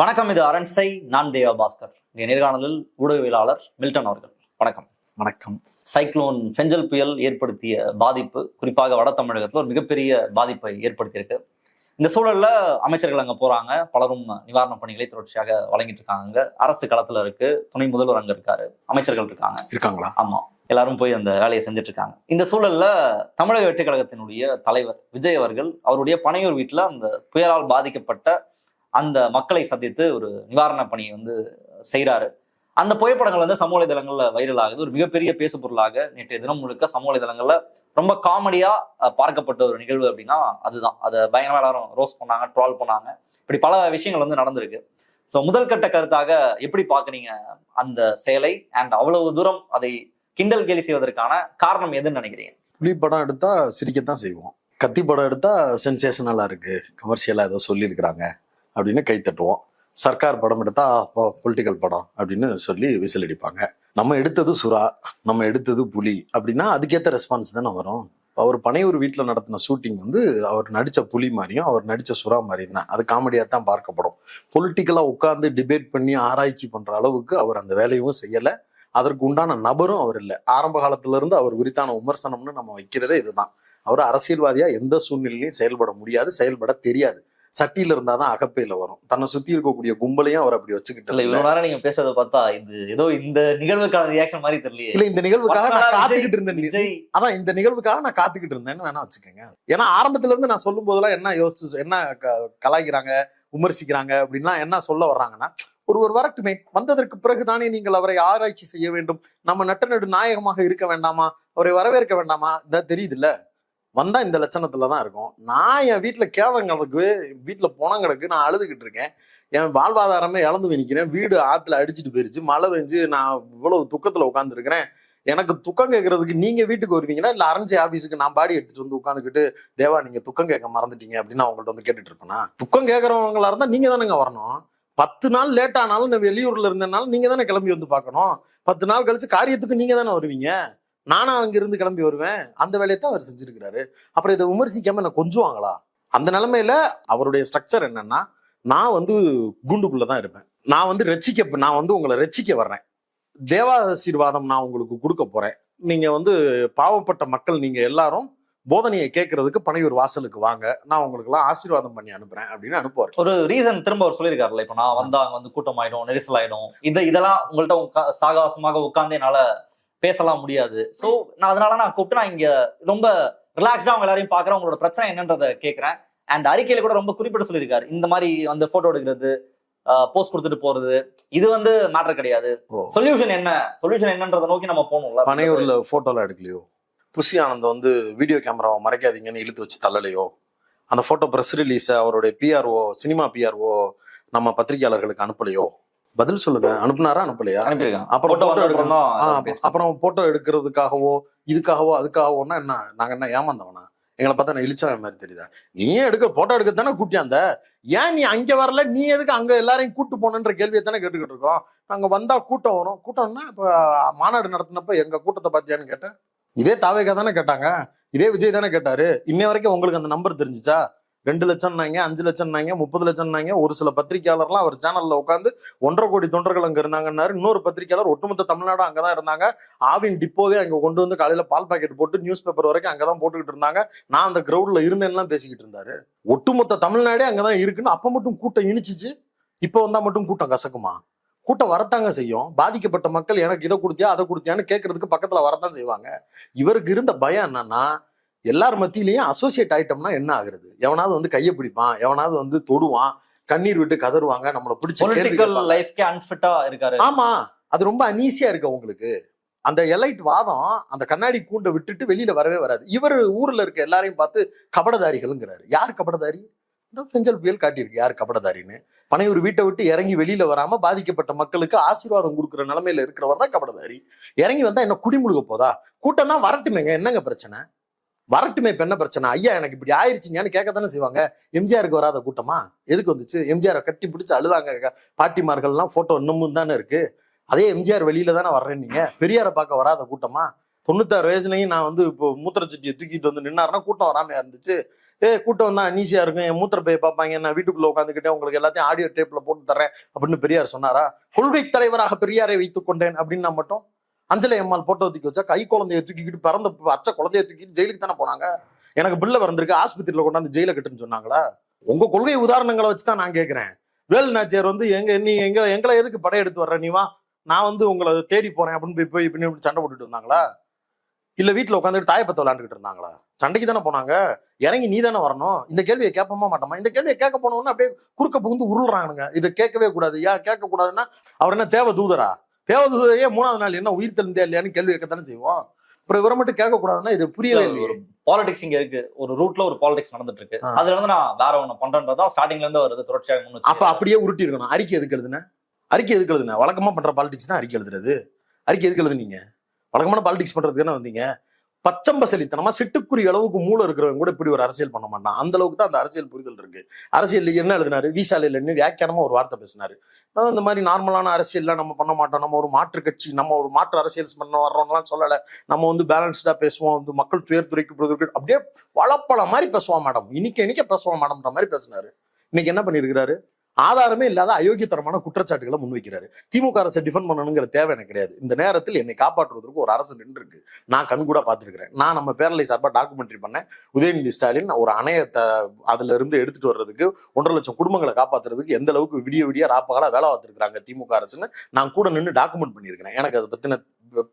வணக்கம் இது அரண்சை நான் தேவா பாஸ்கர். இன்றைய நேர்காணலில் ஊடகவியலாளர் மில்டன் அவர்கள். வணக்கம். வணக்கம். சைக்ளோன் ஃபெஞ்சல் புயல் ஏற்படுத்திய பாதிப்பு குறிப்பாக வட தமிழகத்தில் ஒரு மிகப்பெரிய பாதிப்பை ஏற்படுத்தியிருக்கு. இந்த சூழல்ல அமைச்சர்கள் அங்க போறாங்க. பலரும் நிவாரண பணிகளை தொடர்ச்சியாக வழங்கிட்டு இருக்காங்க. அரசு களத்துல இருக்கு. துணை முதல்வர் அங்க இருக்காரு. அமைச்சர்கள் இருக்காங்க. இருக்காங்களா? ஆமா. எல்லாரும் போய் அந்த வேலையை செஞ்சுட்டு இருக்காங்க. இந்த சூழல்ல தமிழக வெற்றி கழகத்தினுடைய தலைவர் விஜய் அவர்கள் அவருடைய பனையூர் வீட்டுல அந்த புயலால் பாதிக்கப்பட்ட அந்த மக்களை சந்தித்து ஒரு நிவாரண பணியை வந்து செய்கிறாரு அந்த புகைப்படங்கள் வந்து சமூக வலைதளங்களில் வைரல் ஆகுது. ஒரு மிகப்பெரிய பேசுபொருளாக நேற்றைய தினம் முழுக்க சமூக வலைதளங்களில் ரொம்ப காமெடியா பார்க்கப்பட்ட ஒரு நிகழ்வு அப்படின்னா அதுதான். அதை பயங்கரமா எல்லாரும் ரோஸ் பண்ணாங்க ட்ரால் பண்ணாங்க. இப்படி பல விஷயங்கள் வந்து நடந்திருக்கு. ஸோ முதல் கட்ட கருத்தாக எப்படி பாக்குறீங்க அந்த செயலை? அண்ட் அவ்வளவு தூரம் அதை கிண்டல் கேலி செய்வதற்கான காரணம் எதுன்னு நினைக்கிறீங்க? புலி படம் எடுத்தா சிரிக்கத்தான் செய்வோம். கத்தி படம் எடுத்தா சென்சேஷனலா இருக்கு. கமர்ஷியலா ஏதோ சொல்லியிருக்கிறாங்க. அப்படின்னு கை தட்டுவோம். சர்க்கார் படம் எடுத்தா பொலிட்டிக்கல் படம் அப்படின்னு சொல்லி விசில் அடிப்பாங்க. நம்ம எடுத்தது சுறா நம்ம எடுத்தது புலி அப்படின்னா அதுக்கேற்ற ரெஸ்பான்ஸ் தானே வரும். அவர் பனையூர் வீட்டில் நடத்தின ஷூட்டிங் வந்து அவர் நடித்த புலி மாதிரியும் அவர் நடித்த சுறா மாதிரியும் தான். அது காமெடியாக தான் பார்க்கப்படும். பொலிட்டிக்கலாக உட்கார்ந்து டிபேட் பண்ணி ஆராய்ச்சி பண்ணுற அளவுக்கு அவர் அந்த வேலையும் செய்யலை. அதற்கு உண்டான நபரும் அவர் இல்லை. ஆரம்ப காலத்திலிருந்து அவர் குறித்தான விமர்சனம்னு நம்ம வைக்கிறதே இதுதான். அவர் அரசியல்வாதியாக எந்த சூழ்நிலையிலையும் செயல்பட முடியாது செயல்பட தெரியாது. சட்டியில இருந்தாதான் அகப்பையில வரும். தன்னை சுத்தி இருக்கக்கூடிய கும்பலையும் அவர் அப்படி வச்சுக்கிட்டு இல்ல இல்ல இவ்வளவு நேரம் நீங்க பேசுறதை பார்த்தா இது ஏதோ இந்த நிகழ்வுக்கான ரியாக்ஷன் மாதிரி தெரியலையே. இல்ல இந்த நிகழ்வுக்காக நான் காத்துக்கிட்டு இருந்தேன் அதான் இந்த நிகழ்வுக்காக நான் காத்துக்கிட்டு இருந்தேன்னு வேணா வச்சுக்கோங்க. ஏன்னா ஆரம்பத்துல இருந்து நான் சொல்லும் போதெல்லாம் என்ன யோசிச்சு என்ன கலாய்க்கிறாங்க விமர்சிக்கிறாங்க அப்படின்லாம் என்ன சொல்ல வர்றாங்கன்னா ஒருவர் வரட்டுமே. வந்ததற்கு பிறகுதானே நீங்கள் அவரை ஆராய்ச்சி செய்ய வேண்டும். நம்ம நட்ட நடு நாயகமாக இருக்க வேண்டாமா? அவரை வரவேற்க வேண்டாமா? இந்த தெரியுதுல்ல. வந்தா இந்த லட்சணத்துல தான் இருக்கும். நான் என் வீட்டுல வீட்டில் வீட்டுல கிடக்கு நான் அழுதுகிட்டு இருக்கேன். என் வாழ்வாதாரமே இழந்து நிற்கிறேன் வீடு ஆத்துல அடிச்சிட்டு போயிருச்சு. மழை பெஞ்சு நான் இவ்வளவு துக்கத்துல உட்காந்துருக்கிறேன் எனக்கு துக்கம் கேட்கறதுக்கு நீங்க வீட்டுக்கு வருவீங்களா? இல்ல அரஞ்சு ஆபீஸுக்கு நான் பாடி எடுத்துட்டு வந்து உட்காந்துக்கிட்டு தேவா நீங்க துக்கம் கேட்க மறந்துட்டீங்க அப்படின்னு நான் வந்து கேட்டுட்டு இருப்பேனா துக்கம் கேட்கறவங்களா இருந்தா நீங்க தானேங்க வரணும். பத்து நாள் லேட் ஆனாலும் வெளியூர்ல இருந்தனாலும் நீங்க தானே கிளம்பி வந்து பார்க்கணும். பத்து நாள் கழிச்சு காரியத்துக்கு நீங்க தானே வருவீங்க. நானும் அங்கிருந்து கிளம்பி வருவேன். அந்த வேலையை தான் அவர் செஞ்சிருக்கிறாரு. அப்புறம் இதை விமர்சிக்காம என்ன கொஞ்சுவாங்களா? அந்த நிலைமையில அவருடைய ஸ்ட்ரக்சர் என்னன்னா நான் வந்து குண்டுக்குள்ள தான் இருப்பேன். நான் வந்து ரட்சிக்க நான் வந்து உங்களை ரட்சிக்க வர்றேன். தேவாசீர்வாதம் நான் உங்களுக்கு கொடுக்க போறேன். நீங்க வந்து பாவப்பட்ட மக்கள் நீங்க எல்லாரும் போதனையை கேட்கறதுக்கு பனையூர் வாசலுக்கு வாங்க. நான் உங்களுக்கு எல்லாம் ஆசீர்வாதம் பண்ணி அனுப்புறேன் அப்படின்னு அனுப்புவார். ஒரு ரீசன் திரும்ப அவர் சொல்லியிருக்காருல்ல இப்ப நான் வந்தா அங்க வந்து கூட்டம் ஆயிடும் நெரிசல் ஆயிடும். இது இதெல்லாம் உங்கள்ட்ட சாகவாசமாக உட்கார்ந்து என்னால பேசலாம் முடியாது. சோ நான் அதனால நான் கூப்பிட்டு நான் இங்க ரொம்ப ரிலாக்ஸ்டா அவங்க எல்லாரையும் பாக்குறேன் உங்களோட பிரச்சனை என்னன்றத கேக்குறேன் அண்ட் அறிக்கையில கூட ரொம்ப குறிப்பிட்டு சொல்லியிருக்காரு. இந்த மாதிரி வந்து போட்டோ எடுக்கிறது போஸ்ட் கொடுத்துட்டு போறது இது வந்து மேட்டர் கிடையாது. சொல்யூஷன் என்ன? சொல்யூஷன் என்னன்றதை நோக்கி நம்ம போகணும்ல. பனையூர்ல போட்டோலாம் எடுக்கலையோ? புஷி ஆனந்த் வந்து வீடியோ கேமராவை மறைக்காதீங்கன்னு இழுத்து வச்சு தள்ளலையோ? அந்த போட்டோ ப்ரெஸ் ரிலீஸை அவருடைய பிஆர்ஓ சினிமா பிஆர்ஓ நம்ம பத்திரிகையாளர்களுக்கு அனுப்பலையோ? பதில் சொல்லுங்க. அனுப்புனாரா? அனுப்பலையா? அப்புறம். அப்புறம் போட்டோ எடுக்கிறதுக்காகவோ இதுக்காகவோ அதுக்காகவோன்னா என்ன? நாங்க என்ன ஏமாந்தவனா? எங்களை பார்த்தா நான் இழிச்சா மாதிரி தெரியுதா? நீ ஏன் எடுக்க? போட்டோ எடுக்க தானே கூட்டியாந்த ஏன் நீ அங்க வரல? நீ எதுக்கு அங்க எல்லாரையும் கூட்டு போனன்ற கேள்வியை தானே கேட்டுக்கிட்டு இருக்கோம் அங்க வந்தா கூட்டம் வரும். கூட்டம்னா இப்ப மாநாடு நடத்தினப்ப எங்க கூட்டத்தை பார்த்தியான்னு கேட்டேன். இதே தாவேகா தானே கேட்டாங்க. இதே விஜய் தானே கேட்டாரு. இன்னை வரைக்கும் உங்களுக்கு அந்த நம்பர் தெரிஞ்சுச்சா? ரெண்டு லட்சம்னாங்க அஞ்சு லட்சம்னாங்க முப்பது லட்சம்னாங்க. ஒரு சில பத்திரிகையாளர்லாம் அவர் சேனல்ல உட்காந்து ஒன்றரை கோடி தொண்டர்கள் அங்க இருந்தாங்கன்னாரு. இன்னொரு பத்திரிகையாளர் ஒட்டுமொத்த தமிழ்நாடு அங்கதான் இருந்தாங்க. ஆவின் டிப்போவே அங்க கொண்டு வந்து காலையில பால் பாக்கெட் போட்டு நியூஸ் பேப்பர் வரைக்கும் அங்கதான் போட்டுக்கிட்டு இருந்தாங்க. நான் அந்த கிரௌண்ட்ல இருந்தேன்லாம் பேசிக்கிட்டு இருந்தாரு. ஒட்டுமொத்த தமிழ்நாடே அங்கதான் இருக்குன்னு அப்ப மட்டும் கூட்டம் இனிச்சிச்சு. இப்ப வந்தா மட்டும் கூட்டம் கசக்குமா? கூட்டம் வரத்தாங்க செய்யும். பாதிக்கப்பட்ட மக்கள் எனக்கு இதை கொடுத்தியா அதை கொடுத்தியான்னு கேட்கறதுக்கு பக்கத்துல வரத்தான் செய்வாங்க. இவருக்கு இருந்த பயம் என்னன்னா எல்லார் மத்தியிலையும் அசோசியேட் ஆயிட்டோம்னா என்ன ஆகுறது? எவனாவது வந்து கையை பிடிப்பான் எவனாவது வந்து தொடுவான் கண்ணீர் விட்டு கதறுவாங்க நம்மளை பிடிச்ச. லைஃப்க்கே அன்ஃபிட்டா இருக்காரு. ஆமா அது ரொம்ப அனீசியா இருக்கு உங்களுக்கு அந்த எலைட் வாதம் அந்த கண்ணாடி கூண்டை விட்டுட்டு வெளியில வரவே வராது. இவர் ஊர்ல இருக்க எல்லாரையும் பார்த்து கபடதாரிகள்ங்கிறாரு. யார் கபடதாரி? இந்த பெஞ்சல் புயல் காட்டியிருக்கு. யார் கபடதாரின்னு? பனையூர் வீட்டை விட்டு இறங்கி வெளியில வராம பாதிக்கப்பட்ட மக்களுக்கு ஆசீர்வாதம் கொடுக்குற நிலைமையில இருக்கிறவர் தான் கபடதாரி. இறங்கி வந்தா என்ன குடிமுழுக போதா? கூட்டம் தான் வரட்டுமேங்க. என்னங்க பிரச்சனை? வரட்டுமே இப்ப என்ன பிரச்சனை? ஐயா எனக்கு இப்படி ஆயிடுச்சிங்கன்னு கேட்க தானே செய்வாங்க. எம்ஜிஆருக்கு வராத கூட்டமா? எதுக்கு வந்துச்சு? எம்ஜிஆரை கட்டி பிடிச்சி அழுதாங்க. பாட்டிமார்கள்லாம் போட்டோ இன்னமும் தானே இருக்கு. அதே எம்ஜிஆர் வெளியில தானே வர்றேன் நீங்க. பெரியாரை பார்க்க வராத கூட்டமா? தொண்ணூத்தாறு வயசுலையும் நான் வந்து இப்போ மூத்திரச்சட்டியை தூக்கிட்டு வந்து நின்னாருன்னா கூட்டம் வராமையா இருந்துச்சு. ஏ கூட்டம் தான் அனீசியா இருக்கும். என் மூத்திர போய் பார்ப்பாங்க. நான் வீட்டுக்குள்ள உட்காந்துக்கிட்டே உங்களுக்கு எல்லாத்தையும் ஆடியோ டேப்ல போட்டு தரேன் அப்படின்னு பெரியார் சொன்னாரா? கொள்கை தலைவராக பெரியாரை வைத்துக் கொண்டேன் அப்படின்னா மட்டும் அஞ்சலி அம்மாள் போட்டோ தூக்கி வச்சா கை குழந்தைய தூக்கிக்கிட்டு பிறந்த அச்ச குழந்தைய தூக்கிட்டு ஜெயிலுக்கு தானே போனாங்க? எனக்கு பில்ல பிறந்திருக்கு ஆஸ்பத்திரியில கொண்டாந்து ஜெயில கட்டுன்னு சொன்னாங்களா? உங்க கொள்கை உதாரணங்களை வச்சு தான் நான் கேட்கிறேன் வேல் நாச்சியார் வந்து எங்க நீ எங்க எங்களை எதுக்கு படையெடுத்து வர்ற? நீ வா. நான் வந்து உங்களை தேடி போறேன் அப்படின்னு போய் போய் இப்படி இப்படி சண்டை போட்டுட்டு இருந்தாங்களா? இல்ல வீட்டுல உட்காந்துட்டு தாயப்பத்தை விளையாண்டுக்கிட்டு இருந்தாங்களா? சண்டைக்கு தானே போனாங்க? இறங்கி நீ தானே வரணும்? இந்த கேள்வியை கேட்போமா மாட்டோமா? இந்த கேள்வியை கேட்க போனோம்னா அப்படியே குறுக்க புகுந்து உருள்றானுங்க. இதை கேட்கவே கூடாது. ஏன் கேட்க கூடாதுன்னா அவர் என்ன தேவ தூதரா தேவ தூதரையே மூணாவது நாள் என்ன உயிர் தெளிந்தே இல்லையான்னு கேள்வி கேட்கத்தானே செய்வோம். அப்புறம் இவரை மட்டும் கேட்க கூடாதுன்னா இது புரியவே இல்லையே. பாலிடிக்ஸ் இங்க இருக்கு. ஒரு ரூட்ல ஒரு பாலிடிக்ஸ் நடந்துட்டு இருக்கு. அதுல வந்து நான் வேற ஒண்ணு பண்றேன்றதா ஸ்டார்டிங்ல இருந்து வருது தொடர்ச்சியாக முன் அப்ப அப்படியே உருட்டி இருக்கணும். அறிக்கை எதுக்கு எழுதுன? அறிக்கை எதுக்கு எழுதுன? வழக்கமா பண்ற பாலிடிக்ஸ் தான் அறிக்கை எழுதுறது. அறிக்கை எதுக்கு எழுதுனீங்க? வழக்கமான பாலிடிக்ஸ் பண்றதுக்கு தானே வந்தீங்க. பச்சம்பசலித்தனமா சிட்டுக்குரிய அளவுக்கு மூளை இருக்கிறவங்க கூட இப்படி ஒரு அரசியல் பண்ண மாட்டான். அந்த அளவுக்கு தான் அந்த அரசியல் புரிதல் இருக்கு. அரசியல் என்ன எழுதினாரு? விசாலையில் என்ன வியாக்கியானமா ஒரு வார்த்தை பேசினாரு. அதாவது இந்த மாதிரி நார்மலான அரசியல்லாம் நம்ம பண்ண மாட்டோம். நம்ம ஒரு மாற்று கட்சி நம்ம ஒரு மாற்று அரசியல் பண்ண வர்றோம்லாம் சொல்லல. நம்ம வந்து பேலன்ஸ்டா பேசுவோம். வந்து மக்கள் துயர் துறைக்கு அப்படியே வளப்பழ மாதிரி பேசுவான் மேடம் இன்னைக்கு இன்னைக்கு பேசுவான் மேடம்ன்ற மாதிரி பேசினாரு. இன்னைக்கு என்ன பண்ணிருக்கிறாரு? ஆதாரமே இல்லாத அயோக்கியத்தனமான குற்றச்சாட்டுகளை முன்வைக்கிறாரு. திமுக அரசை டிஃபெண்ட் பண்ணணுங்கிற தேவை எனக்கு கிடையாது. இந்த நேரத்தில் என்னை காப்பாற்றுவதற்கு ஒரு அரசு நின்று இருக்கு நான் கண் கூட பார்த்துருக்கிறேன். நான் நம்ம பேரலை சார்பாக டாக்குமெண்ட்ரி பண்ணேன். உதயநிதி ஸ்டாலின் ஒரு அணையை அதுல இருந்து எடுத்துட்டு வர்றதுக்கு ஒன்றரை லட்சம் குடும்பங்களை காப்பாத்துறதுக்கு எந்த அளவுக்கு விடிய விடிய ராப்பகலா வேலை பார்த்துருக்காங்க திமுக அரசுன்னு நான் கூட நின்று டாக்குமெண்ட் பண்ணியிருக்கிறேன். எனக்கு அதை பத்தின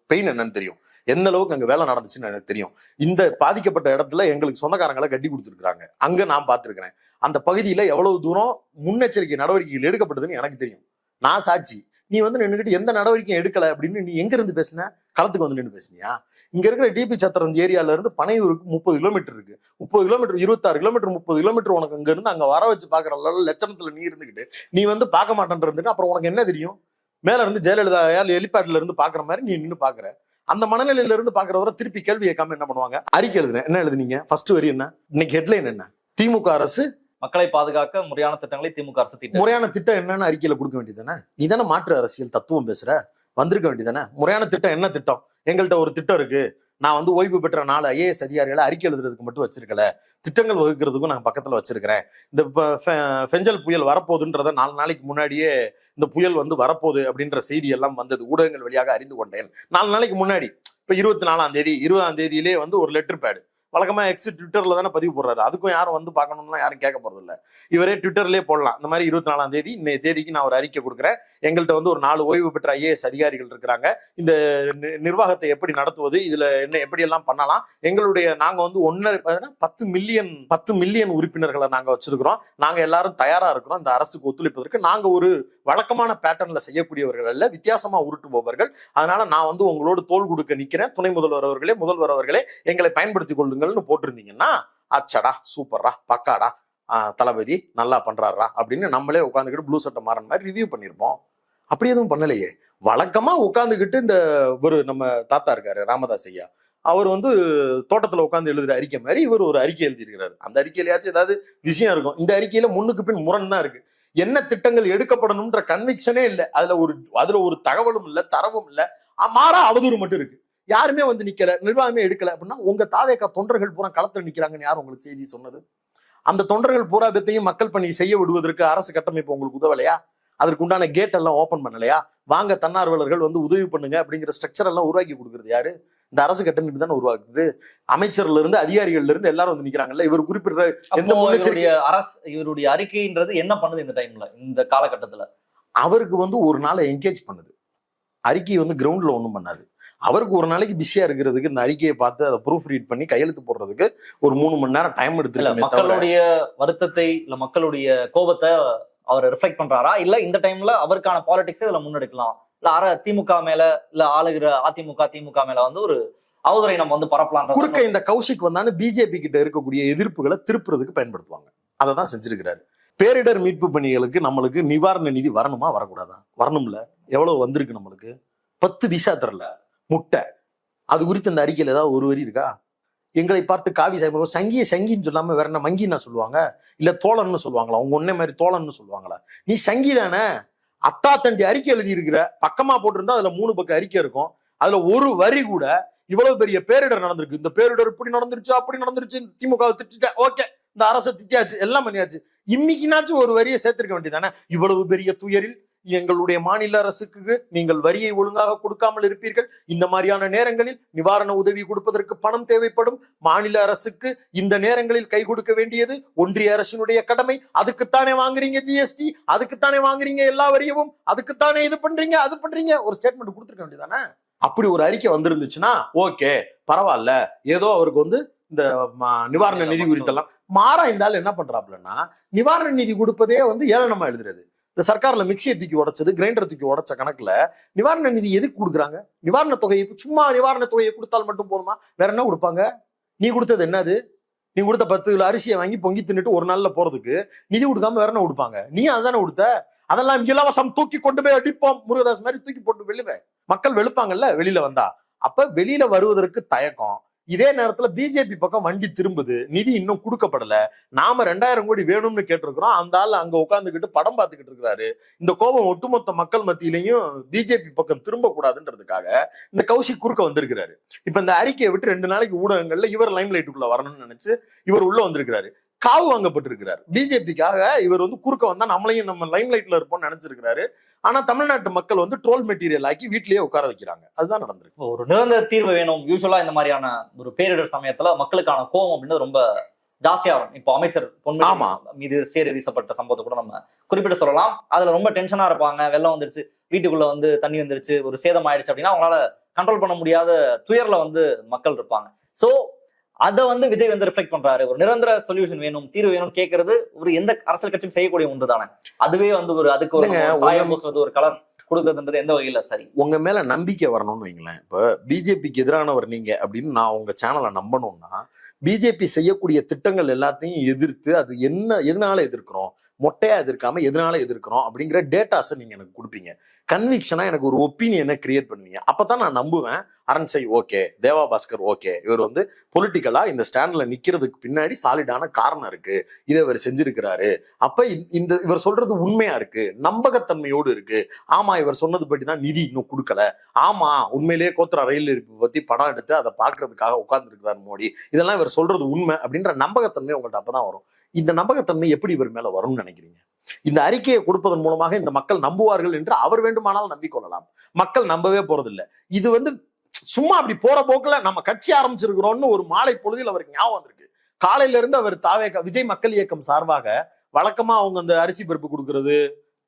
பெயின் என்னன்னு தெரியும். எந்த அளவுக்கு அங்க வேலை நடந்துச்சுன்னு எனக்கு தெரியும். இந்த பாதிக்கப்பட்ட இடத்துல எங்களுக்கு சொந்தக்காரங்களை கட்டி கொடுத்துருக்காங்க அங்க நான் பார்த்திருக்கிறேன். அந்த பகுதியில எவ்வளவு தூரம் முன்னெச்சரிக்கை நடவடிக்கைகள் எடுக்கப்பட்டதுன்னு எனக்கு தெரியும். நான் சாட்சி. நீ வந்து நின்றுக்கிட்டு எந்த நடவடிக்கையும் எடுக்கல அப்படின்னு நீ எங்க இருந்து பேசின? களத்துக்கு வந்து நின்று பேசுனியா? இங்க இருக்கிற டிபி சத்திரம் ஏரியால இருந்து பனையூருக்கு முப்பது கிலோமீட்டர் இருக்கு. முப்பது கிலோமீட்டர் இருபத்தாறு கிலோமீட்டர் முப்பது கிலோமீட்டர் உனக்கு அங்க இருந்து அங்க வர வச்சு பாக்குற அளவு லட்சணத்துல நீ இருந்துகிட்டு நீ வந்து பார்க்க மாட்டேன் இருந்துட்டு அப்புறம் உனக்கு என்ன தெரியும்? மேல இருந்து ஜெயலலிதா ஹெலிபேட்ல இருந்து பாக்குற மாதிரி நீ நின்று பாக்குற. அந்த மனநிலையில இருந்து பாக்குறவரை திருப்பி கேள்வி கேட்காம என்ன பண்ணுவாங்க? அறிக்கை எழுதுனேன் என்ன எழுதுனீங்க? ஃபர்ஸ்ட் வரி என்ன? இன்னைக்கு ஹெட்லைன் என்ன? திமுக அரசு மக்களை பாதுகாக்க முறையான திட்டங்களை திமுக அரசு முறையான திட்டம் என்னன்னு அறிக்கையில கொடுக்க வேண்டியதானே நீ தானே மாற்று அரசியல் தத்துவம் பேசுற? வந்திருக்க வேண்டியதானே முறையான திட்டம் என்ன திட்டம்? எங்கள்கிட்ட ஒரு திட்டம் இருக்கு. நான் வந்து ஓய்வு பெற்ற நாலு ஐஏஎஸ் அதிகாரிகளை அறிக்கை எழுதுறதுக்கு மட்டும் வச்சிருக்கல. திட்டங்கள் வகுக்கிறதுக்கும் நான் பக்கத்தில் வச்சிருக்கிறேன். இந்த ஃபெ- ஃபெஞ்சல் புயல் வரப்போகுதுன்றத நாலு நாளைக்கு முன்னாடியே இந்த புயல் வந்து வரப்போகுது அப்படின்ற செய்தி எல்லாம் வந்தது. ஊடகங்கள் வழியாக அறிந்து கொண்டேன். நாலு நாளைக்கு முன்னாடி இப்போ இருபத்தி நாலாம் தேதி இருபதாம் தேதியிலே வந்து ஒரு லெட்டர் பேடு வழக்கமா எக்ஸ் ட்விட்டர்ல தானே பதிவு போடுறாரு. அதுக்கும் யாரும் வந்து பார்க்கணும்னா யாரும் கேட்க போகிறதில்ல இவரே ட்விட்டர்லேயே போடலாம். இந்த மாதிரி இருபத்தி நாலாம் தேதி இன்னைய தேதிக்கு நான் ஒரு அறிக்கை கொடுக்குறேன். எங்கள்கிட்ட வந்து ஒரு நாலு ஓய்வு பெற்ற ஐஏஎஸ் அதிகாரிகள் இருக்கிறாங்க. இந்த நிர்வாகத்தை எப்படி நடத்துவது இதுல என்ன எப்படி எல்லாம் பண்ணலாம் எங்களுடைய நாங்க வந்து ஒன்னரை பத்து மில்லியன் பத்து மில்லியன் உறுப்பினர்களை நாங்க வச்சிருக்கிறோம். நாங்க எல்லாரும் தயாரா இருக்கிறோம். இந்த அரசுக்கு ஒத்துழைப்பதற்கு. நாங்க ஒரு வழக்கமான பேட்டர்னில் செய்யக்கூடியவர்கள் அல்ல வித்தியாசமா உருட்டுபவர்கள். அதனால நான் வந்து உங்களோடு தோல் கொடுக்க நிற்கிறேன் துணை முதல்வர் அவர்களே முதல்வர் அவர்களே எங்களை பயன்படுத்திக் கொள்ளுங்கள்னு போட்டிருந்தீங்கன்னா அச்சடா சூப்பர்ரா பக்காடா தளபதி நல்லா பண்றாரா அப்படின்னு நம்மளே உட்காந்துக்கிட்டு ப்ளூ சட்டை மாறன் மாதிரி ரிவ்யூ பண்ணியிருப்போம் அப்படி எதுவும் பண்ணலையே. வழக்கமா உட்காந்துக்கிட்டு இந்த ஒரு நம்ம தாத்தா இருக்காரு ராமதாஸ் ஐயா அவர் வந்து தோட்டத்துல உட்காந்து எழுதுற அறிக்கை மாதிரி இவர் ஒரு அறிக்கை எழுதியிருக்கிறாரு. அந்த அறிக்கையிலயாச்சும் ஏதாவது விஷயம் இருக்கும். இந்த அறிக்கையில முன்னுக்கு பின் முரண் தான் இருக்கு. என்ன திட்டங்கள் எடுக்கப்படணும்ன்ற கன்விக்ஷனே இல்லை. அதுல ஒரு அதுல ஒரு தகவலும் இல்ல தரவும் இல்ல. மாறா அவதூறு மட்டும் இருக்கு. யாருமே வந்து நிக்கல நிர்வாகமே எடுக்கல அப்படின்னா உங்க தாவேக்கா தொண்டர்கள் பூரா களத்துல நிக்கிறாங்கன்னு யார் உங்களுக்கு செய்தி சொன்னது? அந்த தொண்டர்கள் பூரா பேத்தையும் மக்கள் பணி செய்ய விடுவதற்கு அரசு கட்டமைப்பு உங்களுக்கு உதவலையா? அதற்கு உண்டான கேட் எல்லாம் ஓபன் பண்ணலையா? வாங்க தன்னார்வலர்கள் வந்து உதவி பண்ணுங்க அப்படிங்கிற ஸ்ட்ரக்சர் எல்லாம் உருவாக்கி கொடுக்கறது யாரு? இந்த அரசு கட்டமைப்பு தானே உருவாக்குது. அமைச்சர்ல இருந்து அதிகாரிகள்ல இருந்து எல்லாரும் வந்து நிக்கிறாங்கல்ல இவர் குறிப்பிடுற எந்த முன்னெச்சரிக்கை- அரசு இவருடைய அறிக்கைன்றது என்ன பண்ணுது இந்த டைம்ல இந்த காலகட்டத்துல? அவருக்கு வந்து ஒரு நாளை என்கேஜ் பண்ணுது. அறிக்கை வந்து கிரவுண்ட்ல ஒண்ணும் பண்ணாது. அவருக்கு ஒரு நாளைக்கு பிஸியா இருக்கிறதுக்கு இந்த அறிக்கையை பார்த்து அதை ப்ரூஃப் ரீட் பண்ணி கையெழுத்து போடுறதுக்கு ஒரு மூணு மணி நேரம் டைம் தவிர மக்களுடைய வருத்தத்தை இல்ல மக்களுடைய கோபத்தை அவர் ரிஃப்ளெக்ட் பண்றாரா? இல்ல இந்த டைம்ல அவருக்கான பாலிடிக்ஸ் இதுல முன்னெடுக்கலாம். இல்ல அர திமுக மேல இல்ல ஆளுகிற அதிமுக திமுக மேல வந்து ஒரு அவதுரை நம்ம வந்து பரப்பலாம் குறுக்க இந்த கௌஷிக் வந்தான்னு பிஜேபி கிட்ட இருக்கக்கூடிய எதிர்ப்புகளை திருப்புறதுக்கு பயன்படுத்துவாங்க. அதை தான் செஞ்சிருக்கிறாரு. பேரிடர் மீட்பு பணிகளுக்கு நம்மளுக்கு நிவாரண நிதி வரணுமா? வரக்கூடாதா? வரணும்ல. எவ்வளவு வந்திருக்கு நம்மளுக்கு? பத்து விசா தரல. முட்டை. அது குறித்து அந்த அறிக்கையில் ஏதாவது ஒரு வரி இருக்கா? எங்களை பார்த்து காவி சாஹிப் சங்கிய சங்கின்னு சொல்லாம வேற என்ன மங்கின்னா சொல்லுவாங்க? இல்ல தோழன்னு சொல்லுவாங்களா? உங்க ஒன்னே மாதிரி தோழன்னு சொல்லுவாங்களா? நீ சங்கி தானே? அத்தா தண்டி அறிக்கை எழுதி இருக்கிற பக்கமா போட்டிருந்தா அதுல மூணு பக்கம் அறிக்கை இருக்கும். அதுல ஒரு வரி கூட இவ்வளவு பெரிய பேரிடர் நடந்திருக்கு. இந்த பேரிடர் இப்படி நடந்துருச்சு? அப்படி நடந்துருச்சு. திமுக திட்ட ஓகே. இந்த அரசை திட்டியாச்சு. எல்லாம் பண்ணியாச்சு. இன்னைக்குனாச்சும் ஒரு வரியை சேர்த்திருக்க வேண்டியதானே இவ்வளவு பெரிய துயரில் எங்களுடைய மாநில அரசுக்கு நீங்கள் வரியை ஒழுங்காக கொடுக்காமல் இருப்பீர்கள். இந்த மாதிரியான நேரங்களில் நிவாரண உதவி கொடுப்பதற்கு பணம் தேவைப்படும். மாநில அரசுக்கு இந்த நேரங்களில் கை கொடுக்க வேண்டியது ஒன்றிய அரசினுடைய கடமை. அதுக்குத்தானே வாங்குறீங்க ஜிஎஸ்டி அதுக்குத்தானே வாங்குறீங்க எல்லா வரியவும்? அதுக்குத்தானே இது பண்றீங்க அது பண்றீங்க? ஒரு ஸ்டேட்மெண்ட் கொடுத்துருக்க வேண்டியதானே அப்படி ஒரு அறிக்கை வந்திருந்துச்சுன்னா ஓகே பரவாயில்ல. ஏதோ அவருக்கு வந்து இந்த நிவாரண நிதி குறித்தெல்லாம். மாறா இருந்தாலும் என்ன பண்றாப்லன்னா நிவாரண நிதி கொடுப்பதே வந்து ஏளனமா எழுதுறது. இந்த சர்க்கார்ல மிக்சியை தூக்கி உடைச்சது கிரைண்டர் தூக்கி உடைச்ச கணக்குல நிவாரண நிதி எதுக்கு கொடுக்குறாங்க? நிவாரண தொகையை சும்மா நிவாரண தொகையை கொடுத்தால் மட்டும் போதுமா? வேற என்ன கொடுப்பாங்க? நீ கொடுத்தது என்னது? நீ கொடுத்த பத்து கிலோ அரிசியை வாங்கி பொங்கி தின்னுட்டு ஒரு நாள்ல போறதுக்கு நிதி கொடுக்காம வேற என்ன கொடுப்பாங்க? நீ அதுதானே கொடுத்த? அதெல்லாம் இலவசம் தூக்கி கொண்டு போய் அடிப்போம். முருகதாஸ் மாதிரி தூக்கி போட்டு வெளுவேன் மக்கள் வெளுப்பாங்கல்ல வெளியில வந்தா. அப்ப வெளியில வருவதற்கு தயக்கம். இதே நேரத்துல பிஜேபி பக்கம் வண்டி திரும்புது நிதி இன்னும் கொடுக்கப்படல. நாம ரெண்டாயிரம் கோடி வேணும்னு கேட்டிருக்கிறோம். அந்த ஆள் அங்க உட்காந்துக்கிட்டு படம் பார்த்துக்கிட்டு இருக்கிறாரு. இந்த கோபம் ஒட்டுமொத்த மக்கள் மத்தியிலையும் பிஜேபி பக்கம் திரும்ப கூடாதுன்றதுக்காக இந்த கௌஷிக் குறுக்க வந்திருக்கிறாரு. இப்ப இந்த அறிக்கையை விட்டு ரெண்டு நாளைக்கு ஊடகங்கள்ல இவர் லைம் லைட்டுக்குள்ள வரணும்னு நினைச்சு இவர் உள்ள வந்திருக்கிறாரு. காவு வாங்கப்பட்டிருக்கிறார். பிஜேபிக்காக இவர் வந்து குறுக்க வந்தா நம்மளையும் நம்ம லைம் லைட்ல இருப்போம்னு நினைச்சிருக்கிறாரு. ஆனா தமிழ்நாட்டு மக்கள் வந்து ட்ரோல் மெட்டீரியல் ஆக்கி வீட்லயே உட்கார வைக்கிறாங்க. அதுதான் நடந்திருக்கு. ஒரு நிரந்தர தீர்வு வேணும் யூஸ்வலா இந்த மாதிரியான ஒரு பேரிடர் சமயத்துல மக்களுக்கான கோவம் அப்படின்னு ரொம்ப ஜாஸ்தியா வரும். இப்போ அமைச்சர் பொன்முடி ஆமா. மீது சேறு வீசப்பட்ட சம்பவத்தை கூட நம்ம குறிப்பிட்டு சொல்லலாம். அதுல ரொம்ப டென்ஷனா இருப்பாங்க. வெள்ளம் வந்துருச்சு வீட்டுக்குள்ள வந்து தண்ணி வந்துருச்சு ஒரு சேதம் ஆயிடுச்சு அப்படின்னா அவங்களால கண்ட்ரோல் பண்ண முடியாத துயர்ல வந்து மக்கள் இருப்பாங்க. சோ அதை வந்து விஜய் வந்து ரிஃப்ளெக்ட் பண்றாரு. ஒரு நிரந்தர சொல்யூஷன் வேணும் தீர்வு வேணும் கேட்கறது ஒரு எந்த அரசியல் கட்சியும் செய்யக்கூடிய ஒன்று தானே. அதுவே வந்து ஒரு அதுக்கு ஒரு ஒரு கலர் கொடுக்கறதுன்றது எந்த வகையில? சரி. உங்க மேல நம்பிக்கை வரணும்னு வைங்களேன். இப்ப பிஜேபிக்கு எதிரானவர் நீங்க அப்படின்னு நான் உங்க சேனலை நம்பணும்னா பிஜேபி செய்யக்கூடிய திட்டங்கள் எல்லாத்தையும் எதிர்த்து அது என்ன எதனால எதிர்க்கிறோம்? மொட்டையா எதிர்க்காம எதனால எதிர்க்கிறோம்? அப்படிங்கிற டேட்டாஸை நீங்க எனக்கு கொடுப்பீங்க. கன்விக்ஷனா எனக்கு ஒரு ஒப்பீனியனை கிரியேட் பண்ணுவீங்க. அப்போ தான் நான் நம்புவேன். அரண்சை ஓகே தேவா பாஸ்கர் ஓகே இவர் வந்து பொலிட்டிக்கலாக இந்த ஸ்டாண்டில் நிற்கிறதுக்கு பின்னாடி சாலிடான காரணம் இருக்குது இதை இவர் செஞ்சிருக்கிறாரு. அப்போ இந்த- இந்த இவர் சொல்கிறது உண்மையாக இருக்குது நம்பகத்தன்மையோடு இருக்கு. ஆமாம் இவர் சொன்னது பற்றி தான் நிதி இன்னும் கொடுக்கல. ஆமாம் உண்மையிலேயே கோத்ரா ரயில் இருப்பு பற்றி படம் எடுத்து அதை பார்க்கறதுக்காக உட்கார்ந்துருக்கிறார் மோடி. இதெல்லாம் இவர் சொல்கிறது உண்மை அப்படின்ற நம்பகத்தன்மை உங்கள்கிட்ட அப்போ தான் வரும். இந்த நம்பகத்தன்மை எப்படி இவர் மேலே வரும்னு நினைக்கிறீங்க? இந்த அறிக்கையை கொடுப்பதன் மூலமாக இந்த மக்கள் நம்புவார்கள் என்று அவர் வேண்டுமானால் நம்பிக்கொள்ளலாம். மக்கள் நம்பவே போறதில்லை. இது வந்து சும்மா அப்படி போற போக்குல நம்ம கட்சி ஆரம்பிச்சிருக்கிறோம்னு ஒரு மாலை பொழுதில் அவருக்கு ஞாபகம் வந்திருக்கு. காலையில இருந்து அவர் தாவே விஜய் மக்கள் இயக்கம் சார்பாக வழக்கமா அவங்க அந்த அரிசி பருப்பு கொடுக்கறது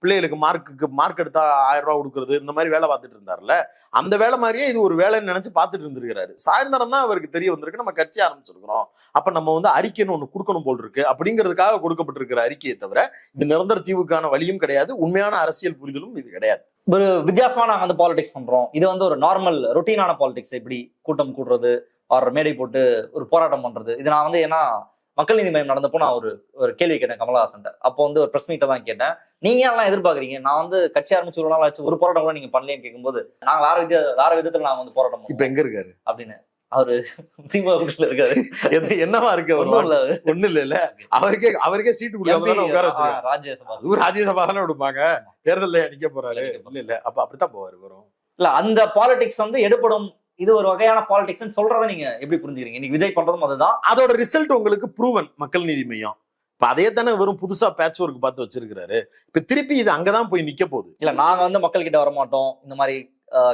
பிள்ளைகளுக்கு மார்க்குக்கு மார்க் எடுத்தா ஆயிரம் ரூபா கொடுக்குறது இந்த மாதிரி வேலை பார்த்துட்டு இருந்தார்ல. அந்த வேலை மாதிரியே இது ஒரு வேலைன்னு நினைச்சு பார்த்துட்டு இருந்திருக்கிறாரு. சாயந்தரம் தான் அவருக்கு தெரிய வந்திருக்கு நம்ம கட்சி ஆரம்பிச்சிருக்கிறோம். அப்ப நம்ம வந்து அறிக்கைன்னு ஒண்ணு கொடுக்கணும் போல் இருக்கு. அப்படிங்கிறதுக்காக கொடுக்கப்பட்டிருக்கிற அறிக்கையை தவிர இது நிரந்தர தீவுக்கான வழியும் கிடையாது. உண்மையான அரசியல் புரிதலும் இது கிடையாது. ஒரு வித்தியாசமா நாங்கள் வந்து பாலிடிக்ஸ் பண்றோம். இது வந்து ஒரு நார்மல் ரொட்டீனான பாலிடிக்ஸ் எப்படி கூட்டம் கூடுறது ஆர் மேடை போட்டு ஒரு போராட்டம் பண்றது. இது நான் வந்து ஏன்னா மக்கள் நீதி மையம் நடந்தப்போ நான் ஒரு ஒரு கேள்வி கேட்டேன் கமலஹாசன் அப்போ வந்து ஒரு பிரஸ் மீட்டை தான் கேட்டேன். நீங்க எல்லாம் எதிர்பார்க்கறீங்க? நான் வந்து கட்சி ஆரம்பிச்சு ஒரு நாள் ஆச்சு ஒரு போராட்டம் கூட நீங்க பண்ணலையேன்னு கேட்கும்போது நாங்க வேற வித வேற விதத்துல நாங்க வந்து போராட்டம் இப்ப எங்க இருக்காரு? அப்படின்னு. அவரு திமுக இருக்காரு. என்னவா இருக்கு ஒண்ணு இல்ல. இல்ல அவருக்கே அவருக்கே சீட்டு கொடுக்காம உட்கார ராஜ்யசபா அதுவும் ராஜ்யசபா தானே விடுப்பாங்க. தேர்தல்ல நிக்க போறாரு. இல்ல இல்ல. அப்ப அப்படித்தான் போவாரு வரும். இல்ல அந்த பாலிடிக்ஸ் வந்து எடுபடும் இது ஒரு வகையான பாலிடிக்ஸ் சொல்றதை நீங்க எப்படி புரிஞ்சுக்கிறீங்க? இன்னைக்கு விஜய் பண்றதும் அதுதான். அதோட ரிசல்ட் உங்களுக்கு ப்ரூவன் மக்கள் நீதி மையம். இப்ப அதே தானே வெறும் புதுசா பேட்ச் ஒர்க் பார்த்து வச்சிருக்கிறாரு. இப்ப திருப்பி இது அங்கதான் போய் நிக்க போகுது. இல்ல நாங்க வந்து மக்கள் கிட்ட வர மாட்டோம் இந்த மாதிரி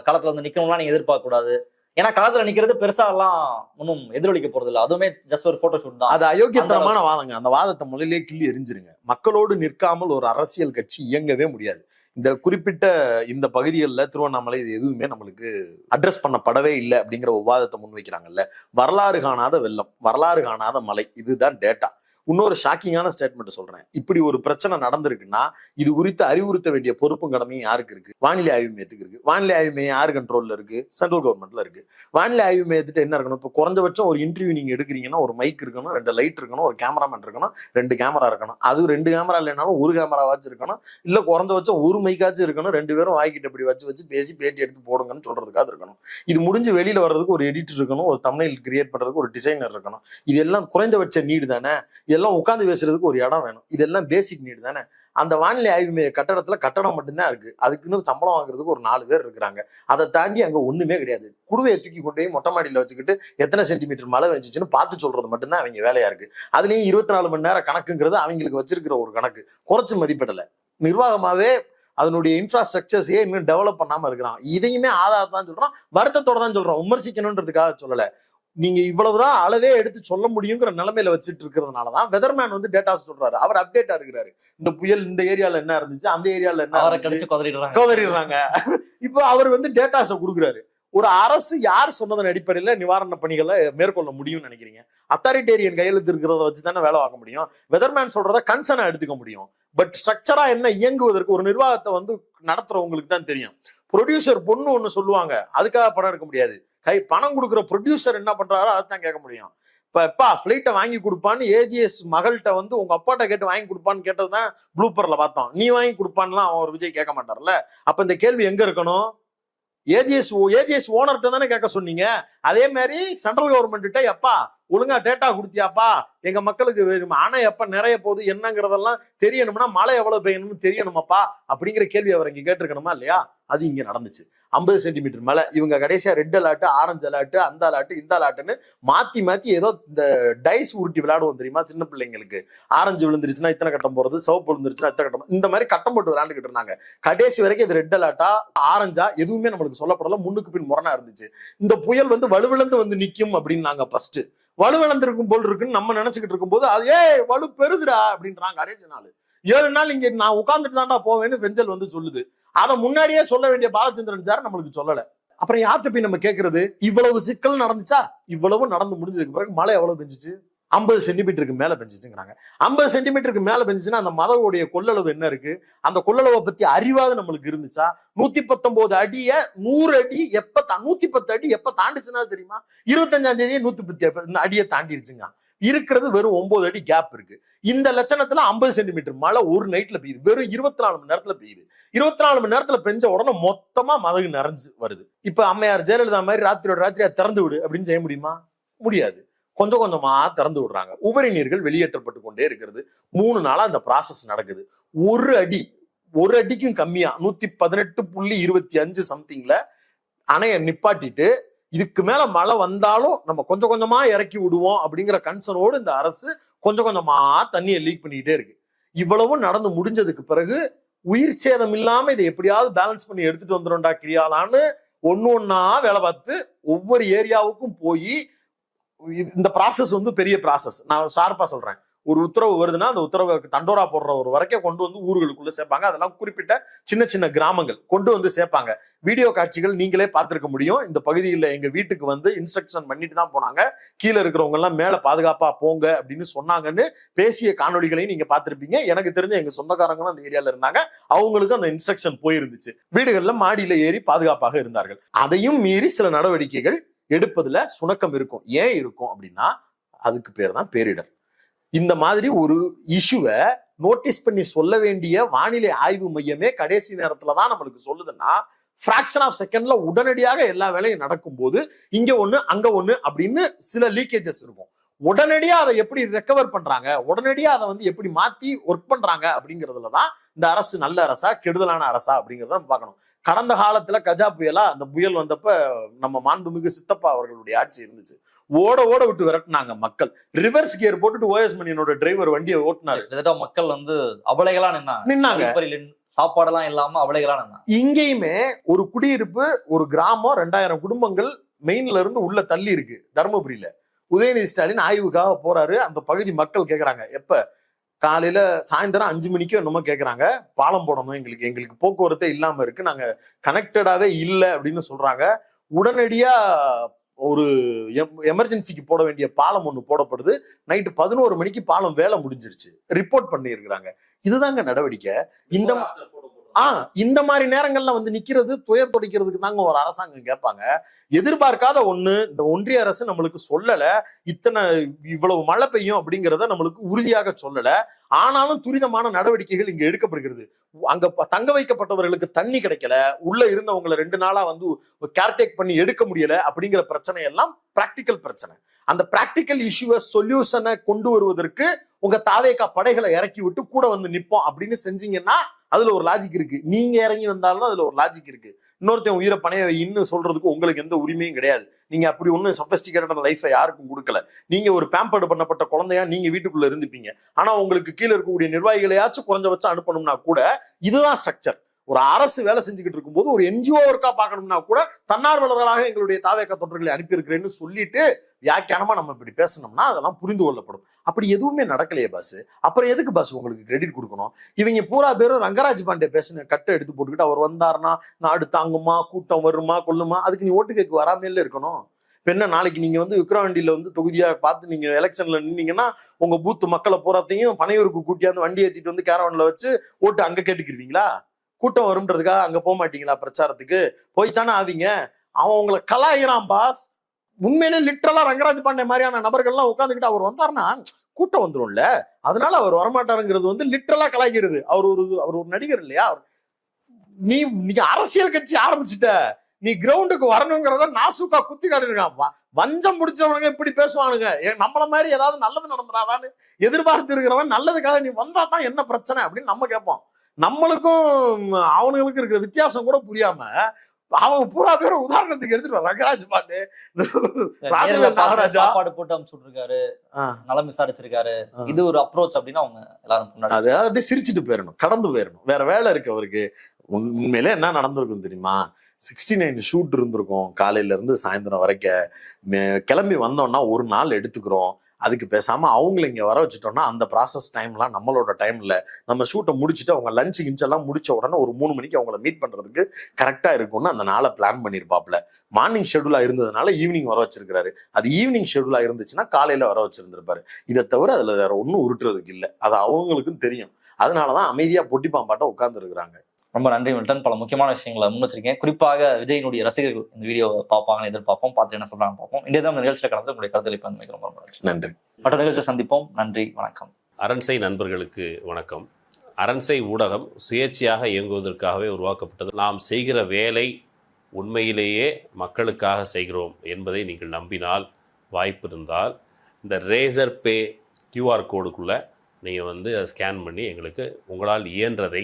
களத்துல வந்து நிக்கணும்லாம் நீங்க எதிர்பார்க்க கூடாது ஏன்னா களத்துல நிக்கிறது பெருசா எல்லாம் ஒன்றும் எதிரொலிக்க போறது இல்ல அதுவுமே ஜஸ்ட் ஒரு போட்டோ ஷூட் தான். அது அயோக்கியத்தனமான வாதங்க. அந்த வாதத்தை முதலிலே கிள்ளி எரிஞ்சிருங்க. மக்களோடு நிற்காமல் ஒரு அரசியல் கட்சி இயங்கவே முடியாது. இந்த குறிப்பிட்ட இந்த பகுதிகளில் திருவண்ணாமலை இது எதுவுமே நம்மளுக்கு அட்ரஸ் பண்ணப்படவே இல்லை அப்படிங்கிற ஒரு வாதத்தை முன்வைக்கிறாங்கல்ல. வரலாறு காணாத வெள்ளம் வரலாறு காணாத மலை இதுதான் டேட்டா இன்னொரு ஷாக்கிங்கான ஸ்டேட்மெண்ட் சொல்றேன். இப்படி ஒரு பிரச்சனை நடந்திருக்குன்னா இது குறித்து அறிவுறுத்த வேண்டிய பொறுப்பும் கடமையும் யாருக்கு இருக்கு? வானிலை ஆய்வு மையத்துக்கு இருக்கு. வானிலை ஆய்வு மையம் யார் கண்ட்ரோல்ல இருக்கு? சென்ட்ரல் கவர்மெண்ட்ல இருக்கு. வானிலை ஆய்வு மையத்துட்டு என்ன இருக்கணும்? இப்போ குறைஞ்சபட்சம் ஒரு இன்டர்வியூ நீங்க எடுக்கிறீங்கன்னா ஒரு மைக் இருக்கணும் ரெண்டு லைட் இருக்கணும் ஒரு கேமராமேன் இருக்கணும் ரெண்டு கேமரா இருக்கணும். அது ரெண்டு கேமரா இல்லைனாலும் ஒரு கேமராவாச்சும் இருக்கணும். இல்ல குறைஞ்சபட்சம் ஒரு மைக்காச்சும் இருக்கணும். ரெண்டு பேரும் வாய்க்கிட்ட இப்படி வச்சு வச்சு பேசி பேட்டி எடுத்து போடுங்கன்னு சொல்றதுக்காக இருக்கணும். இது முடிஞ்சு வெளியில வர்றதுக்கு ஒரு எடிட்டர் இருக்கணும். ஒரு தமிழில் கிரியேட் பண்றதுக்கு ஒரு டிசைனர் இருக்கணும். இது எல்லாம் குறைந்தபட்ச நீடு தானே? இதெல்லாம் உட்காந்து பேசுறதுக்கு ஒரு இடம் வேணும். இதெல்லாம் பேசிக் நீடு தானே? அந்த வானிலை ஆய்வு மைய கட்டடத்துல கட்டடம் மட்டும்தான் இருக்கு. அதுக்குன்னு சம்பளம் வாங்குறதுக்கு ஒரு நாலு பேர் இருக்கிறாங்க. அதை தாண்டி அங்க ஒண்ணுமே கிடையாது. குடுவையை தூக்கி கொண்டு போய் மொட்டை மாடியில வச்சுக்கிட்டு எத்தனை சென்டிமீட்டர் மழை வந்துச்சுன்னு பார்த்து சொல்றது மட்டும்தான் அவங்க வேலையா இருக்கு. அதுலயும் இருபத்தி நாலு மணி நேரம் கணக்குங்கிறது அவங்களுக்கு வச்சிருக்கிற ஒரு கணக்கு. குறைச்சு மதிப்பிடலை. நிர்வாகமாவே அதனுடைய இன்ஃப்ராஸ்ட்ரக்சர்ஸையே இன்னும் டெவலப் பண்ணாம இருக்கிறான். இதையுமே ஆதாரத்தான் சொல்றோம் வருத்தத்தோட தான் சொல்றோம் விமர்சிக்கணுன்றதுக்காக சொல்லலை. நீங்க இவ்வளவுதான் அளவே எடுத்து சொல்ல முடியுங்கிற நிலைமையில வச்சுட்டு இருக்கிறதுனாலதான் வெதர்மேன் வந்து டேட்டாஸ் சொல்றாரு. அவர் அப்டேட்டா இருக்கிறாரு. இந்த புயல் இந்த ஏரியால என்ன இருந்துச்சு அந்த ஏரியால என்ன அவரை இருந்துச்சு, கடிச்சு குதறிடுறாங்க. கதறிடுறாங்க. இப்போ அவர் வந்து டேட்டாஸை கொடுக்குறாரு. ஒரு அரசு யார் சொன்னதன் அடிப்படையில நிவாரண பணிகளை மேற்கொள்ள முடியும்னு நினைக்கிறீங்க? அத்தாரிட்டேரியன் கையெழுத்து இருக்கிறத வச்சு தானே வேலை பார்க்க முடியும். வெதர்மேன் சொல்றத கன்சர்னா எடுத்துக்க முடியும். பட் ஸ்ட்ரக்சரா என்ன இயங்குவதற்கு ஒரு நிர்வாகத்தை வந்து நடத்துறவங்களுக்கு தான் தெரியும். ப்ரொடியூசர் பொண்ணு ஒண்ணு சொல்லுவாங்க. அதுக்காக படம் எடுக்க முடியாது. கை பணம் கொடுக்குற ப்ரொடியூசர் என்ன பண்ணுறாரோ அதுதான் கேட்க முடியும். இப்போ எப்பா ஃப்ளைட்டை வாங்கி கொடுப்பான்னு ஏஜிஎஸ் மகள்கிட்ட வந்து உங்கள் அப்பாட்ட கேட்டு வாங்கி கொடுப்பான்னு கேட்டது தான் ப்ளூப்பரில் பார்த்தோம். நீ வாங்கி கொடுப்பான்லாம் அவர் விஜய் கேட்க மாட்டார்ல. அப்போ இந்த கேள்வி எங்கே இருக்கணும்? ஏஜிஎஸ் ஏஜிஎஸ் ஓனர்கிட்ட தானே கேட்க சொன்னீங்க? அதே மாதிரி சென்ட்ரல் கவர்மெண்ட் எப்பா ஒழுங்கா டேட்டா கொடுத்தியாப்பா? எங்க மக்களுக்கு வேணும் அணை எப்ப நிறைய போகுது என்னங்கிறதெல்லாம் தெரியணும்னா மழை எவ்வளவு பெய்யணும்னு தெரியணுமாப்பா? அப்படிங்கிற கேள்வி அவர் இங்க கேட்டிருக்கணுமா இல்லையா? அது இங்க நடந்துச்சு. ஐம்பது சென்டிமீட்டர் மேலே. இவங்க கடைசியா ரெட் அலாட்டு ஆரஞ்சு அலாட்டு அந்த அலாட்டு இந்த அலாட்டுன்னு மாத்தி மாத்தி ஏதோ இந்த டைஸ் உருட்டி விளையாடுவோம் தெரியுமா? சின்ன பிள்ளைங்களுக்கு. ஆரஞ்சு விழுந்துருச்சுன்னா இத்தனை கட்டம் போறது? சிவப்பு விழுந்துருச்சுன்னா இத்தனை கட்டம் இந்த மாதிரி கட்டம் போட்டு விளையாண்டுக்கிட்டு இருந்தாங்க. கடைசி வரைக்கும் இது ரெட் அலாட்டா ஆரஞ்சா எதுவுமே நம்மளுக்கு சொல்லப்படல. முன்னுக்கு பின் முரணா இருந்துச்சு. இந்த புயல் வந்து வலுவிழந்து வந்து நிற்கும் அப்படின்னு நாங்க ஃபர்ஸ்ட் வலுவிழந்திருக்கும் போல் இருக்குன்னு நம்ம நினைச்சுக்கிட்டு இருக்கும்போது அது ஏ வலு பெருதுடா அப்படின்றாங்க. கடைசி நாள். ஏழு நாள் இங்க நான் உட்காந்துட்டு தான்டா போவேன்னு பெஞ்சல் வந்து சொல்லுது. அதை முன்னாடியே சொல்ல வேண்டிய பாலச்சந்திரன் சார் நம்மளுக்கு சொல்லல. அப்புறம் யார்கிட்ட போய் நம்ம கேட்கறது இவ்வளவு சிக்கல் நடந்துச்சா? இவ்வளவு நடந்து முடிஞ்சதுக்கு பிறகு மழை எவ்வளவு பெஞ்சிச்சு? ஐம்பது சென்டிமீட்டருக்கு மேல பெஞ்சிச்சுங்கிறாங்க. ஐம்பது சென்டிமீட்டருக்கு மேல பெஞ்சிச்சுன்னா அந்த மதவுடைய கொள்ளளவு என்ன இருக்கு? அந்த கொள்ளளவை பத்தி அறிவாது நம்மளுக்கு இருந்துச்சா? நூத்தி பத்தொன்பது அடிய நூறு அடி எப்ப நூத்தி பத்து அடி எப்ப தாண்டிச்சுன்னா தெரியுமா? இருபத்தஞ்சாம் தேதியே நூத்தி பத்து அடியை தாண்டிடுச்சுங்க இருக்கிறது வெறும் ஒன்பது அடி கேப் இருக்கு. இந்த லட்சணத்துல ஐம்பது சென்டிமீட்டர் மழை ஒரு நைட்ல பெய்யுது. வெறும் இருபத்தி நாலு மணி நேரத்துல பெய்யுது. இருபத்தி நாலு மணி நேரத்துல பெஞ்ச உடனே மொத்தமா மதகு நிறைஞ்சு வருது. இப்ப அம்மையார் ஜெயலலிதா மாதிரி ராத்திரியோட ராத்திரியா திறந்து விடு அப்படின்னு செய்ய முடியுமா? முடியாது. கொஞ்சம் கொஞ்சமா திறந்து விடுறாங்க. உபரி நீர்கள் வெளியேற்றப்பட்டு கொண்டே இருக்கிறது. மூணு நாளா அந்த ப்ராசஸ் நடக்குது. ஒரு அடி ஒரு அடிக்கும் கம்மியா. நூத்தி பதினெட்டு புள்ளி இருபத்தி அஞ்சு சம்திங்ல அணைய நிப்பாட்டிட்டு இதுக்கு மேல மழை வந்தாலும் நம்ம கொஞ்சம் கொஞ்சமா இறக்கி விடுவோம் அப்படிங்கிற கன்சர்னோடு இந்த அரசு கொஞ்சம் கொஞ்சமா தண்ணியை லீக் பண்ணிக்கிட்டே இருக்கு. இவ்வளவும் நடந்து முடிஞ்சதுக்கு பிறகு உயிர் சேதம் இல்லாம இதை எப்படியாவது பேலன்ஸ் பண்ணி எடுத்துட்டு வந்துடும்டா கிரியாலான்னு ஒன்னு ஒன்னா வேலை பார்த்து ஒவ்வொரு ஏரியாவுக்கும் போய் இந்த ப்ராசஸ் வந்து பெரிய ப்ராசஸ் நான் ஷார்ப்பா சொல்றேன். ஒரு உத்தரவு வருதுன்னா அந்த உத்தரவை தண்டோரா போடுற ஒரு வரைக்கும் கொண்டு வந்து ஊர்களுக்குள்ள சேர்ப்பாங்க. அதெல்லாம் குறிப்பிட்ட சின்ன சின்ன கிராமங்கள் கொண்டு வந்து சேர்ப்பாங்க. வீடியோ காட்சிகள் நீங்களே பார்த்திருக்க முடியும். இந்த பகுதியில் எங்க வீட்டுக்கு வந்து இன்ஸ்ட்ரக்ஷன் பண்ணிட்டு தான் போனாங்க. கீழே இருக்கிறவங்க எல்லாம் மேல பாதுகாப்பா போங்க அப்படின்னு சொன்னாங்கன்னு பேசிய காணொளிகளையும் நீங்க பார்த்திருப்பீங்க. எனக்கு தெரிஞ்ச எங்க சொந்தக்காரங்களும் அந்த ஏரியால இருந்தாங்க. அவங்களுக்கு அந்த இன்ஸ்ட்ரக்ஷன் போயிருந்துச்சு. வீடுகள்ல மாடியில ஏறி பாதுகாப்பாக இருந்தார்கள். அதையும் மீறி சில நடவடிக்கைகள் எடுப்பதுல சுணக்கம் இருக்கும். ஏன் இருக்கும் அப்படின்னா அதுக்கு பேர் தான் பேரிடர். இந்த மாதிரி ஒரு இஷ்யூவை நோட்டீஸ் பண்ணி சொல்ல வேண்டிய வானிலை ஆய்வு மையமே கடைசி நேரத்துல தான் நம்மளுக்கு சொல்லுதுன்னா ஃப்ராக்ஷன் ஆஃப் செகண்ட்ல உடனடியாக எல்லா வேலையும் நடக்கும்போது இங்க ஒண்ணு அங்க ஒண்ணு அப்படின்னு சில லீக்கேஜஸ் இருக்கும். உடனடியா அதை எப்படி ரெக்கவர் பண்றாங்க? உடனடியா அதை வந்து எப்படி மாத்தி ஒர்க் பண்றாங்க? அப்படிங்கிறதுல தான் இந்த அரசு நல்ல அரசா கெடுதலான அரசா அப்படிங்கிறத நம்ம பார்க்கணும். கடந்த காலத்துல கஜா புயலா அந்த புயல் வந்தப்ப நம்ம மாண்புமிகு சித்தப்பா அவர்களுடைய ஆட்சி இருந்துச்சு. ஓட ஓட விட்டு விரட்டினாங்க மக்கள். ரிவர்ஸ் கியர் போட்டுட்டு ஓஎஸ் மணியனோட டிரைவர் வண்டியை ஓட்டினாரு. மக்கள் வந்து அபலைகளா நின்னாங்க. நின்னாங்க. சாப்பாடெல்லாம் இல்லாம அபலைகளா நின்னாங்க. இங்கேயுமே ஒரு குடியிருப்பு ஒரு கிராமம் ரெண்டாயிரம் குடும்பங்கள் மெயின்ல இருந்து உள்ள தள்ளி இருக்கு தருமபுரியில. உதயநிதி ஸ்டாலின் ஆய்வுக்காக போறாரு. அந்த பகுதி மக்கள் கேக்குறாங்க. எப்ப? காலையில சாயந்தரம் அஞ்சு மணிக்கோ என்னமோ கேக்குறாங்க. பாலம் போடணும் எங்களுக்கு எங்களுக்கு போக்குவரத்தே இல்லாம இருக்கு. நாங்க கனெக்டடாவே இல்லை அப்படின்னு சொல்றாங்க. உடனடியா ஒரு எமர்ஜென்சிக்கு போட வேண்டிய பாலம் ஒன்று போடப்படுது. நைட்டு பதினோரு மணிக்கு பாலம் வேலை முடிஞ்சிருச்சு. ரிப்போர்ட் பண்ணியிருக்கிறாங்க. இதுதாங்க நடவடிக்கை. இந்த ஆ இந்த மாதிரி நேரங்கள்ல வந்து நிக்கிறது துயர் துடைக்கிறதுக்கு தாங்க ஒரு அரசாங்கம் கேட்பாங்க. எதிர்பார்க்காத ஒண்ணு இந்த ஒன்றிய அரசு நம்மளுக்கு சொல்லல. இத்தனை இவ்வளவு மழை பெய்யும் அப்படிங்கிறத நம்மளுக்கு உறுதியாக சொல்லல. ஆனாலும் துரிதமான நடவடிக்கைகள் இங்க எடுக்கப்படுகிறது. அங்க தங்க வைக்கப்பட்டவர்களுக்கு தண்ணி கிடைக்கல. உள்ள இருந்தவங்களை ரெண்டு நாளா வந்து கேர்டேக் பண்ணி எடுக்க முடியல அப்படிங்கிற பிரச்சனை எல்லாம் பிராக்டிக்கல் பிரச்சனை. அந்த பிராக்டிக்கல் இஷ்யூவை சொல்யூஷனை கொண்டு வருவதற்கு உங்க தாவேக்கா படைகளை இறக்கி விட்டு கூட வந்து நிப்போம் அப்படின்னு செஞ்சீங்கன்னா அதுல ஒரு லாஜிக் இருக்கு. நீங்க இறங்கி வந்தாலும் அதுல ஒரு லாஜிக் இருக்கு. இன்னொருத்தன் உயிரை பணைய இன்னும் சொல்றதுக்கு உங்களுக்கு எந்த உரிமையும் கிடையாது. நீங்க அப்படி ஒன்றும் சஃபஸ்டிகேட்டட் லைஃபை யாருக்கும் கொடுக்கல. நீங்க ஒரு பேம்பர்டு பண்ணப்பட்ட குழந்தையா நீங்க வீட்டுக்குள்ள இருந்துப்பீங்க ஆனா உங்களுக்கு கீழே இருக்கக்கூடிய நிர்வாகிகளையாச்சும் குறைஞ்சபட்சம் அனுப்பணும்னா கூட இதுதான் ஸ்ட்ரக்சர் ஒரு அரசு வேலை செஞ்சுக்கிட்டு இருக்கும்போது ஒரு என்ஜிஓ ஒர்க்கா பார்க்கணும்னா கூட தன்னார்வலர்களாக எங்களுடைய தாவேக்க தொண்டர்களை அனுப்பியிருக்கிறேன்னு சொல்லிட்டு வியாக்கியானமாக நம்ம இப்படி பேசணும்னா அதெல்லாம் புரிந்து கொள்ளப்படும். அப்படி எதுவுமே நடக்கலையே பாஸ் அப்புறம் எதுக்கு பாஸ் உங்களுக்கு கிரெடிட் கொடுக்கணும்? இவங்க பூரா பேரும் ரங்கராஜ் பாண்டே பேசின கட்டை எடுத்து போட்டுக்கிட்டு அவர் வந்தாருன்னா நாடு தாங்குமா கூட்டம் வருமா கொல்லுமா? அதுக்கு நீ ஓட்டு கேட்க வராமலே இருக்கணும். என்ன நாளைக்கு நீங்க வந்து விக்ரவாண்டியில வந்து தொகுதியா பார்த்து நீங்க எலெக்ஷன்ல நின்னீங்கன்னா உங்க பூத்து மக்களை பூராத்தையும் பனையூருக்கு கூட்டியாந்து வண்டி ஏற்றிட்டு வந்து கேரவன்ல வச்சு ஓட்டு அங்க கேட்டுக்கிருவீங்களா? கூட்டம் வரும்ன்றதுக்காக அங்க போக மாட்டீங்களா பிரச்சாரத்துக்கு? போய்த்தானே ஆவீங்க? அவன் உங்களை கலாயிறான் பாஸ் உண்மையிலே லிட்டரலா ரங்கராஜ் பாண்டே மாதிரியான நபர்கள்லாம் உட்காந்துக்கிட்டு அவர் வந்தாருன்னா கூட்டம் வந்துரும்ல. அதனால அவர் வரமாட்டாருங்கிறது வந்து லிட்டரலா கலாய்க்கிறது. அவர் ஒரு அவர் ஒரு நடிகர் இல்லையா? அவர் நீ நீ அரசியல் கட்சி ஆரம்பிச்சிட்ட. நீ கிரவுண்டுக்கு வரணுங்கிறத நாசுக்கா குத்தி காட்டிருக்கான். வஞ்சம் முடிச்சவனுங்க இப்படி பேசுவானுங்க. ஏன் நம்மள மாதிரி ஏதாவது நல்லது நடந்துடாதான்னு எதிர்பார்த்து இருக்கிறவன் நல்லதுக்காக நீ வந்தா தான் என்ன பிரச்சனை அப்படின்னு நம்ம கேட்போம். நம்மளுக்கும் அவனுங்களுக்கு இருக்கிற வித்தியாசம் கூட புரியாம அவங்க பூரா பேரும் உதாரணத்துக்கு எடுத்துட்டு ரங்கராஜ் பாண்டு மகாராஜா. சாப்பாடு போட்டு அனுப்பிச்சு இருக்காரு ஆ, நலம் விசாரிச்சிருக்காரு. இது ஒரு அப்ரோச் அப்படின்னு அவங்க எல்லாரும் அது அப்படியே சிரிச்சிட்டு போயிடணும் கடந்து போயிடணும் வேற வேலை இருக்கு அவருக்கு. உண்- உண்மையிலே என்ன நடந்திருக்கும் தெரியுமா? சிக்ஸ்டி நைன் ஷூட் இருந்திருக்கும் காலையில இருந்து சாயந்தரம் வரைக்கும். கிளம்பி வந்தோம்னா ஒரு நாள் எடுத்துக்கிறோம். அதுக்கு பேசாமல் அவங்கள இங்கே வர வச்சுட்டோம்னா அந்த ப்ராசஸ் டைம்லாம் நம்மளோட டைமில் நம்ம ஷூட்டை முடிச்சுட்டு அவங்க லஞ்ச் கிஞ்செல்லாம் முடிச்ச உடனே ஒரு மூணு மணிக்கு அவங்கள மீட் பண்ணுறதுக்கு கரெக்டாக இருக்கும்னு அந்த நாளை பிளான் பண்ணிருப்பாப்ல மார்னிங் ஷெடியூலாக இருந்ததுனால ஈவினிங் வர வச்சிருக்கிறாரு. அது ஈவினிங் ஷெடியூலாக இருந்துச்சுன்னா காலையில் வர வச்சிருந்திருப்பாரு. இதை தவிர அதில் வேற ஒன்றும் உருட்டுறதுக்கு இல்லை. அது அவங்களுக்கும் தெரியும். அதனால தான் அமைதியாக பொட்டி பாம்பாட்ட உட்காந்துருக்குறாங்க ரொம்ப நன்றி மில்டன். பல முக்கியமான விஷயங்களை முன்வச்சிருக்கேன் குறிப்பாக விஜயினுடைய ரசிகர்கள் இந்த வீடியோ பார்ப்பாங்கன்னு எதிர்பார்ப்போம். பார்த்து என்ன சொல்றாங்க பார்ப்போம். இன்றைய தான் இந்த நிகழ்ச்சியில் கலந்து உங்களுடைய கருத்தில் இப்போ ரொம்ப நன்றி. மற்ற நிகழ்ச்சியை சந்திப்போம். நன்றி வணக்கம். அரண்சை நண்பர்களுக்கு வணக்கம். அரண்சை ஊடகம் சுயேட்சையாக இயங்குவதற்காகவே உருவாக்கப்பட்டது. நாம் செய்கிற வேலை உண்மையிலேயே மக்களுக்காக செய்கிறோம் என்பதை நீங்கள் நம்பினால் வாய்ப்பு இருந்தால் இந்த ரேசர் பே கியூஆர் கோடுக்குள்ளே நீங்கள் வந்து அதை ஸ்கேன் பண்ணி எங்களுக்கு உங்களால் இயன்றதை